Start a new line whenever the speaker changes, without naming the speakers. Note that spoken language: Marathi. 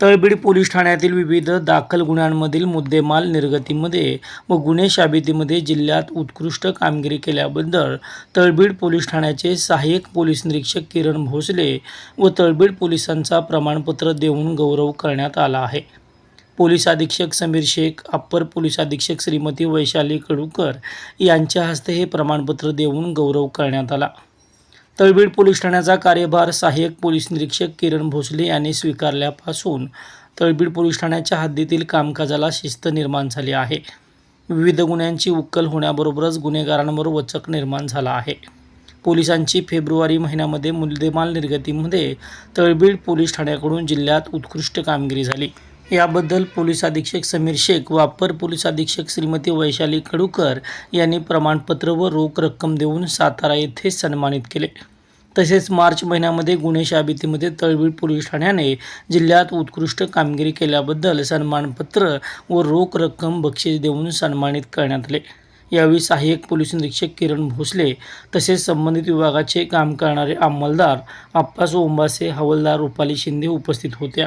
तळबीड पोलीस ठाण्यातील विविध दाखल गुन्ह्यांमधील मुद्देमाल निर्गतीमध्ये व गुन्हे शाबितीमध्ये जिल्ह्यात उत्कृष्ट कामगिरी केल्याबद्दल तळबीड पोलीस ठाण्याचे सहाय्यक पोलीस निरीक्षक किरण भोसले व तळबीड पोलिसांचा प्रमाणपत्र देऊन गौरव करण्यात आला आहे. पोलीस अधीक्षक समीर शेख अप्पर पोलीस अधीक्षक श्रीमती वैशाली कडूकर यांच्या हस्ते हे प्रमाणपत्र देऊन गौरव करण्यात आला. तळबीड पोलीस ठाण्याचा कार्यभार सहाय्यक पोलीस निरीक्षक किरण भोसले यांनी स्वीकारल्यापासून तळबीड पोलीस ठाण्याच्या हद्दीतील कामकाजाला शिस्त निर्माण झाली आहे. विविध गुन्ह्यांची उकल होण्याबरोबरच गुन्हेगारांवर वचक निर्माण झाला आहे. पोलिसांची फेब्रुवारी महिन्यामध्ये मुद्देमाल निर्गतीमध्ये तळबीड पोलीस ठाण्याकडून जिल्ह्यात उत्कृष्ट कामगिरी झाली. याबद्दल पोलीस अधीक्षक समीर शेख व अपर पोलीस अधीक्षक श्रीमती वैशाली कडूकर यांनी प्रमाणपत्र व रोख रक्कम देऊन सातारा येथे सन्मानित केले. तसेच मार्च महिन्यामध्ये गुन्हे शाबितीमध्ये तळबीड पोलीस ठाण्याने जिल्ह्यात उत्कृष्ट कामगिरी केल्याबद्दल सन्मानपत्र व रोख रक्कम बक्षीस देऊन सन्मानित करण्यात आले. यावेळी सहाय्यक पोलीस निरीक्षक किरण भोसले तसेच संबंधित विभागाचे काम करणारे अंमलदार आप्पास ओंबासे हवालदार रुपाली शिंदे उपस्थित होत्या.